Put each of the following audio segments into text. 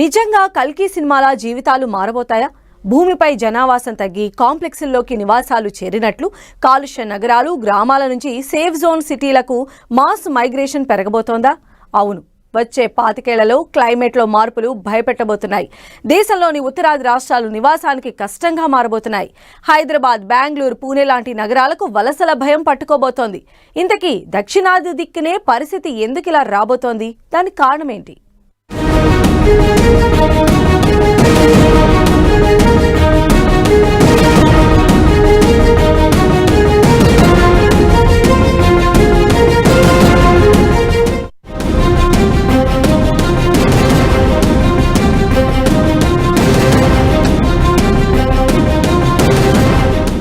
నిజంగా కల్కి సినిమాల జీవితాలు మారబోతాయా? భూమిపై జనావాసం తగ్గి కాంప్లెక్స్ల్లోకి నివాసాలు చేరినట్లు కాలుష్య నగరాలు గ్రామాల నుంచి సేఫ్ జోన్ సిటీలకు మాస్ మైగ్రేషన్ పెరగబోతోందా? అవును వచ్చే పాతికేళ్ళలో క్లైమేట్లో మార్పులు భయపెట్టబోతున్నాయి. దేశంలోని ఉత్తరాది రాష్ట్రాలు నివాసానికి కష్టంగా మారబోతున్నాయి. హైదరాబాద్ బెంగళూరు పూణే లాంటి నగరాలకు వలసల భయం పట్టుకోబోతోంది. ఇంతకీ దక్షిణాది దిక్కునే పరిస్థితి ఎందుకు ఇలా రాబోతోంది? దానికి కారణమేంటి?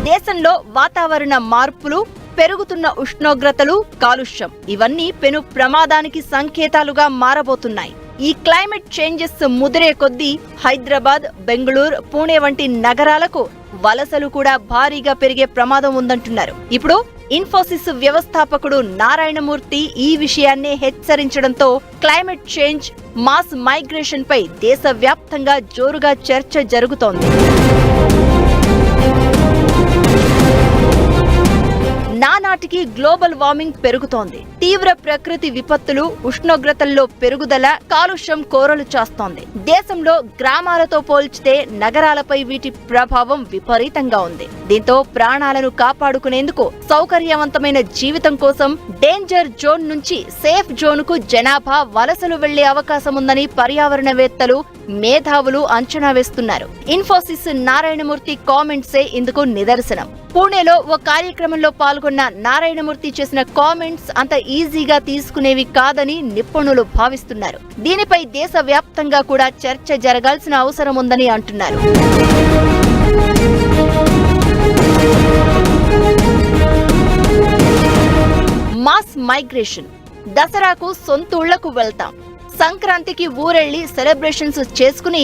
దేశంలో వాతావరణ మార్పులు పెరుగుతున్న ఉష్ణోగ్రతలు కాలుష్యం. ఇవన్నీ పెను ప్రమాదానికి సంకేతాలుగా మారబోతున్నాయి. ఈ క్లైమేట్ చేంజెస్ ముదిరే కొద్దీ హైదరాబాద్ బెంగళూరు పూణే వంటి నగరాలకు వలసలు కూడా భారీగా పెరిగే ప్రమాదం ఉందంటున్నారు. ఇప్పుడు ఇన్ఫోసిస్ వ్యవస్థాపకుడు నారాయణమూర్తి ఈ విషయాన్నే హెచ్చరించడంతో క్లైమేట్ చేంజ్ మాస్ మైగ్రేషన్ పై దేశవ్యాప్తంగా జోరుగా చర్చ జరుగుతోంది. నానాటికి గ్లోబల్ వార్మింగ్ పెరుగుతోంది. తీవ్ర ప్రకృతి విపత్తులు ఉష్ణోగ్రతల్లో పెరుగుదల కాలుష్యం కోరలు చేస్తోంది. దేశంలో గ్రామాలతో పోల్చితే నగరాలపై వీటి ప్రభావం విపరీతంగా ఉంది. దీంతో ప్రాణాలను కాపాడుకునేందుకు సౌకర్యవంతమైన జీవితం కోసం డేంజర్ జోన్ నుంచి సేఫ్ జోన్కు జనాభా వలసలు వెళ్ళే అవకాశం ఉందని పర్యావరణవేత్తలు మేధావులు అంచనా వేస్తున్నారు. ఇన్ఫోసిస్ నారాయణమూర్తి కామెంట్సే ఇందుకు నిదర్శనం. పూణేలో ఓ కార్యక్రమంలో పాల్గొన్న నారాయణమూర్తి చేసిన కామెంట్స్ అంత ఈజీగా తీసుకునేవి కాదని నిపుణులు భావిస్తున్నారు. దీనిపై దేశవ్యాప్తంగా కూడా చర్చ జరగాల్సిన అవసరం ఉందని అంటున్నారు. Mass migration. దసరాకు సొంతూళ్ళకు వెళ్తాం. సంక్రాంతికి ఊరెళ్ళి సెలబ్రేషన్స్ చేసుకుని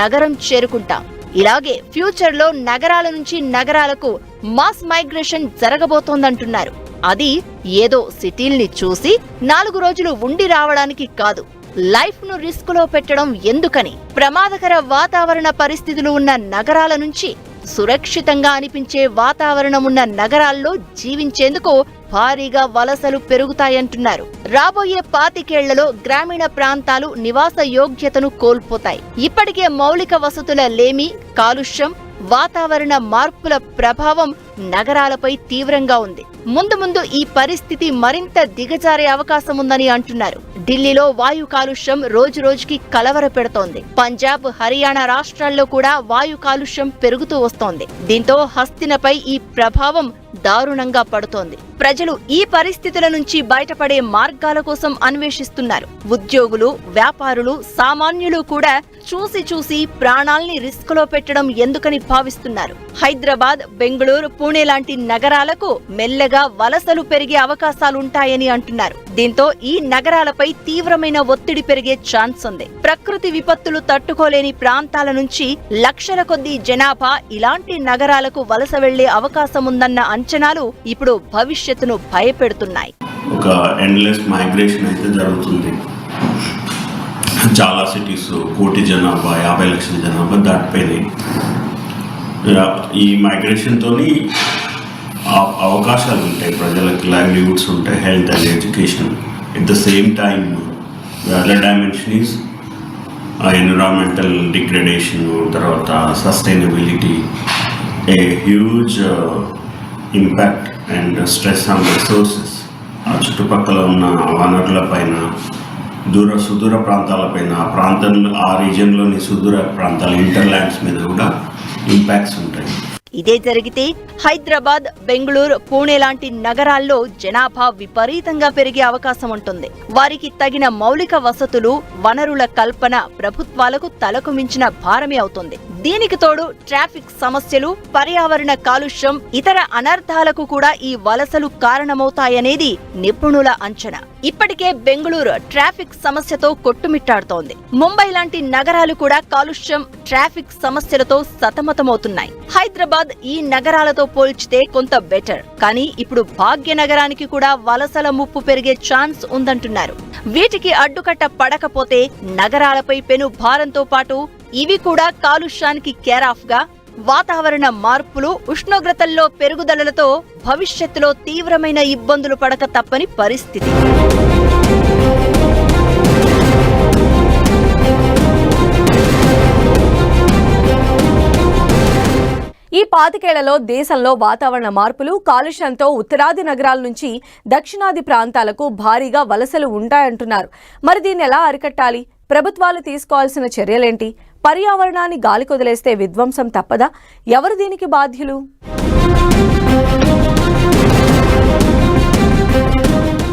నగరం చేరుకుంటాం. ఇలాగే ఫ్యూచర్లో నగరాల నుంచి నగరాలకు మాస్ మైగ్రేషన్ జరగబోతోందంటున్నారు. అది ఏదో సిటీల్ని చూసి నాలుగు రోజులు ఉండి రావడానికి కాదు లైఫ్ను పెట్టడం ఎందుకని ప్రమాదకర వాతావరణ పరిస్థితులు ఉన్న నగరాల నుంచి సురక్షితంగా అనిపించే వాతావరణం ఉన్న నగరాల్లో జీవించేందుకు భారీగా వలసలు పెరుగుతాయంటున్నారు. రాబోయే పాతికేళ్ళలో గ్రామీణ ప్రాంతాలు నివాస యోగ్యతను కోల్పోతాయి. ఇప్పటికే మౌలిక వసతుల లేమి కాలుష్యం వాతావరణ మార్పుల ప్రభావం నగరాలపై తీవ్రంగా ఉంది. ముందు ముందు ఈ పరిస్థితి మరింత దిగజారే అవకాశం ఉందని అంటున్నారు. ఢిల్లీలో వాయు కాలుష్యం రోజు రోజుకి కలవర పెడుతోంది పంజాబ్ హర్యానా రాష్ట్రాల్లో కూడా వాయు కాలుష్యం పెరుగుతూ వస్తోంది. దీంతో హస్తినపై ఈ ప్రభావం దారుణంగా పడుతోంది. ప్రజలు ఈ పరిస్థితుల నుంచి బయటపడే మార్గాల కోసం అన్వేషిస్తున్నారు. ఉద్యోగులు వ్యాపారులు సామాన్యులు కూడా చూసి చూసి ప్రాణాల్ని రిస్క్లో పెట్టడం ఎందుకని భావిస్తున్నారు. హైదరాబాద్ బెంగళూరు పూణే లాంటి నగరాలకు మెల్లగా వలసలు పెరిగే అవకాశాలుంటాయని అంటున్నారు. దీంతో ఈ నగరాలపై తీవ్రమైన ఒత్తిడి పెరిగే ఛాన్స్ ఉంది. ప్రకృతి విపత్తులు తట్టుకోలేని ప్రాంతాల నుంచి లక్షల కొద్దీ జనాభా ఇలాంటి నగరాలకు వలస వెళ్ళే అవకాశం ఉందన్న అంచనాలు ఇప్పుడు భవిష్యత్తును భయపెడుతున్నాయి. ఒక ఎండ్లెస్ మైగ్రేషన్ అయితే జరుగుతుంది. చాలా సిటీస్ కోటి జనాభా యాభై లక్షల జనాభా దాటిపోయినాయి. ఈ మైగ్రేషన్తో అవకాశాలు ఉంటాయి ప్రజలకు లైవ్లీహుడ్స్ ఉంటాయి health and education at the same time other dimension is environmental degradation తర్వాత sustainability a huge impact and stress on resources ఆ చుట్టుపక్కల ఉన్న వనరుల పైన దూర సుదూర ప్రాంతాలపైన ఆ ప్రాంతంలో ఆ రీజియన్లోని సుదూర ప్రాంతాల ఇంటర్లాండ్స్ మీద కూడా ఇంపాక్ట్స్ ఉంటాయి ఇదే జరిగితే హైదరాబాద్ బెంగళూరు పూణే లాంటి నగరాల్లో జనాభా విపరీతంగా పెరిగే అవకాశం ఉంటుంది. వారికి తగిన మౌలిక వసతులు వనరుల కల్పన ప్రభుత్వాలకు తలకు మించిన భారమే అవుతుంది. దీనికి తోడు ట్రాఫిక్ సమస్యలు పర్యావరణ కాలుష్యం ఇతర అనర్థాలకు కూడా ఈ వలసలు కారణమవుతాయనేది నిపుణుల అంచనా. ఇప్పటికే బెంగళూరు ట్రాఫిక్ సమస్యతో కొట్టుమిట్టాడుతోంది. ముంబై లాంటి నగరాలు కూడా కాలుష్యం ట్రాఫిక్ సమస్యలతో సతమతమవుతున్నాయి. హైదరాబాద్ ఈ నగరాలతో పోల్చితే కొంత బెటర్. కానీ ఇప్పుడు భాగ్యనగరానికి కూడా వలసల ముప్పు పెరిగే ఛాన్స్ ఉందంటున్నారు. వీటికి అడ్డుకట్ట పడకపోతే నగరాలపై పెను భారంతో పాటు ఇవి కూడా కాలుష్యానికి కేరాఫ్గా వాతావరణ మార్పులు ఉష్ణోగ్రతల్లో పెరుగుదలలతో భవిష్యత్తులో తీవ్రమైన ఇబ్బందులు పడక తప్పని పరిస్థితి. పాతికేళ్ళలో దేశంలో వాతావరణ మార్పులు కాలుష్యంతో ఉత్తరాది నగరాల నుంచి దక్షిణాది ప్రాంతాలకు భారీగా వలసలు ఉంటాయంటున్నారు. మరి దీన్ని ఎలా అరికట్టాలి? ప్రభుత్వాలు తీసుకోవాల్సిన చర్యలేంటి? పర్యావరణాన్ని గాలికొదిలేస్తే విధ్వంసం తప్పదా? ఎవరు దీనికి బాధ్యులు?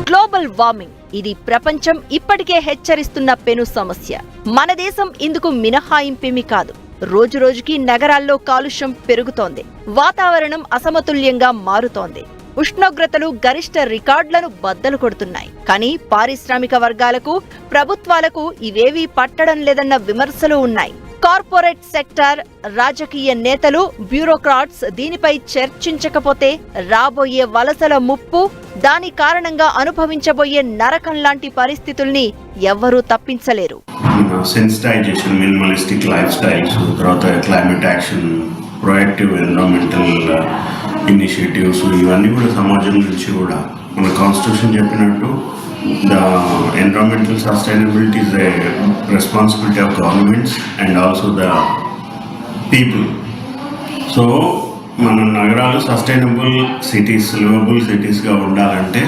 గ్లోబల్ వార్మింగ్ ఇది ప్రపంచం ఇప్పటికే హెచ్చరిస్తున్న పెను సమస్య. మన దేశం ఇందుకు మినహాయింపేమీ కాదు. రోజు రోజుకి నగరాల్లో కాలుష్యం పెరుగుతోంది. వాతావరణం అసమతుల్యంగా మారుతోంది. ఉష్ణోగ్రతలు గరిష్ట రికార్డులను బద్దలు కొడుతున్నాయి. కానీ పారిశ్రామిక వర్గాలకు ప్రభుత్వాలకు ఇవేవీ పట్టడం లేదన్న విమర్శలు ఉన్నాయి. కార్పొరేట్ సెక్టార్ రాజకీయ నేతలు బ్యూరోక్రాట్స్ దీనిపై చర్చించకపోతే రాబోయే వలసల ముప్పు దాని కారణంగా అనుభవించబోయే నరకం లాంటి పరిస్థితుల్ని ఎవ్వరూ తప్పించలేరు. సెన్సిటైజేషన్ మినిమలిస్టిక్ లైఫ్ స్టైల్స్ తర్వాత climate action proactive environmental initiatives ఇవన్నీ కూడా సమాజం నుంచి కూడా. మన కాన్స్టిట్యూషన్ చెప్పినట్టు the environmental sustainability is a responsibility of governments and also the people so మన నగరాలు సస్టైనబుల్ సిటీస్ లివబుల్ సిటీస్గా ఉండాలంటే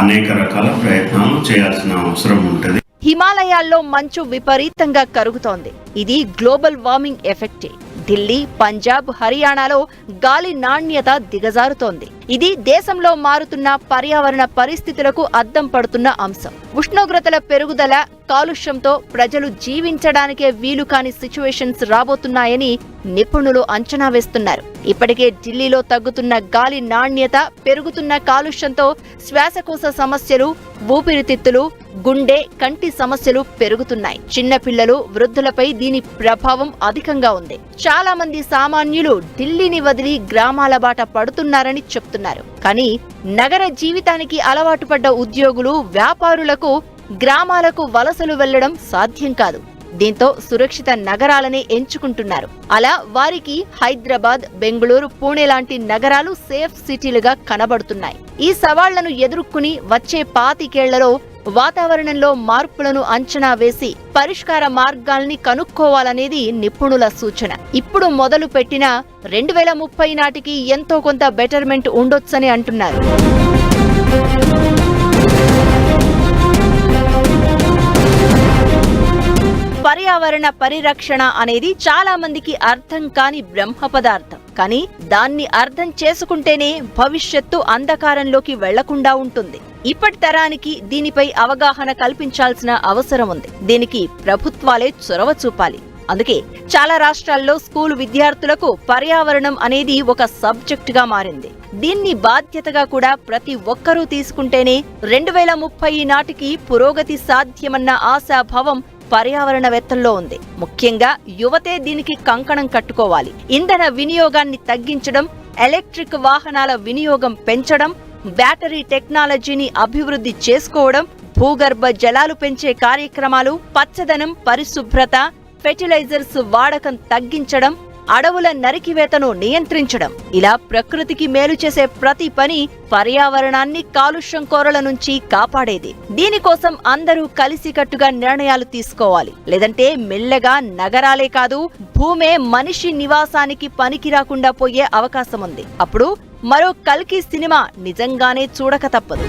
అనేక రకాల ప్రయత్నాలు చేయాల్సిన అవసరం ఉంటుంది. హిమాలయాల్లో మంచు విపరీతంగా కరుగుతోంది. ఇది గ్లోబల్ వార్మింగ్ ఎఫెక్టే ఢిల్లీ పంజాబ్ హర్యానాలో గాలి నాణ్యత దిగజారుతోంది. ఇది దేశంలో మారుతున్న పర్యావరణ పరిస్థితులకు అద్దం పడుతున్న అంశం. ఉష్ణోగ్రతల పెరుగుదల కాలుష్యంతో ప్రజలు జీవించడానికే వీలు కాని సిచ్యువేషన్స్ రాబోతున్నాయని నిపుణులు అంచనా వేస్తున్నారు. ఇప్పటికే ఢిల్లీలో తగ్గుతున్న గాలి నాణ్యత పెరుగుతున్న కాలుష్యంతో శ్వాసకోశ సమస్యలు ఊపిరితిత్తులు గుండె కంటి సమస్యలు పెరుగుతున్నాయి. చిన్నపిల్లలు వృద్ధులపై దీని ప్రభావం అధికంగా ఉంది. చాలా మంది సామాన్యులు ఢిల్లీని వదిలి గ్రామాల బాట పడుతున్నారని చెప్తున్నారు. కానీ నగర జీవితానికి అలవాటు పడ్డ ఉద్యోగులు వ్యాపారులకు గ్రామాలకు వలసలు వెళ్ళడం సాధ్యం కాదు. దీంతో సురక్షిత నగరాలనే ఎంచుకుంటున్నారు. అలా వారికి హైదరాబాద్ బెంగళూరు పూణే లాంటి నగరాలు సేఫ్ సిటీలుగా కనబడుతున్నాయి. ఈ సవాళ్ళను ఎదుర్కొని వచ్చే పాతికేళ్ళలో వాతావరణంలో మార్పులను అంచనా వేసి పరిష్కార మార్గాల్ని కనుక్కోవాలనేది నిపుణుల సూచన. ఇప్పుడు మొదలు పెట్టిన రెండు వేల ముప్పై నాటికి ఎంతో కొంత బెటర్మెంట్ ఉండొచ్చని అంటున్నారు. పర్యావరణ పరిరక్షణ అనేది చాలా మందికి అర్థం కాని బ్రహ్మ పదార్థం. కానీ దాన్ని అర్థం చేసుకుంటేనే భవిష్యత్తు అంధకారంలోకి వెళ్ళకుండా ఉంటుంది. ఇప్పటి తరానికి దీనిపై అవగాహన కల్పించాల్సిన అవసరం ఉంది. దీనికి ప్రభుత్వాలే చొరవ చూపాలి. అందుకే చాలా రాష్ట్రాల్లో స్కూలు విద్యార్థులకు పర్యావరణం అనేది ఒక సబ్జెక్టుగా మారింది. దీన్ని బాధ్యతగా కూడా ప్రతి ఒక్కరూ తీసుకుంటేనే రెండు వేల ముప్పై నాటికి పురోగతి సాధ్యమన్న ఆశాభావం పర్యావరణవేత్తల్లో ఉంది. ముఖ్యంగా యువతే దీనికి కంకణం కట్టుకోవాలి. ఇంధన వినియోగాన్ని తగ్గించడం ఎలక్ట్రిక్ వాహనాల వినియోగం పెంచడం బ్యాటరీ టెక్నాలజీని అభివృద్ధి చేసుకోవడం భూగర్భ జలాలు పెంచే కార్యక్రమాలు పచ్చదనం పరిశుభ్రత ఫెర్టిలైజర్స్ వాడకం తగ్గించడం అడవుల నరికివేతను నియంత్రించడం. ఇలా ప్రకృతికి మేలు చేసే ప్రతి పని పర్యావరణాన్ని కాలుష్యం కోరల నుంచి కాపాడేది. దీనికోసం అందరూ కలిసికట్టుగా నిర్ణయాలు తీసుకోవాలి. లేదంటే మెల్లగా నగరాలే కాదు భూమే మనిషి నివాసానికి పనికి రాకుండా పోయే అవకాశం ఉంది అప్పుడు మరో కల్కి సినిమా నిజంగానే చూడక తప్పదు.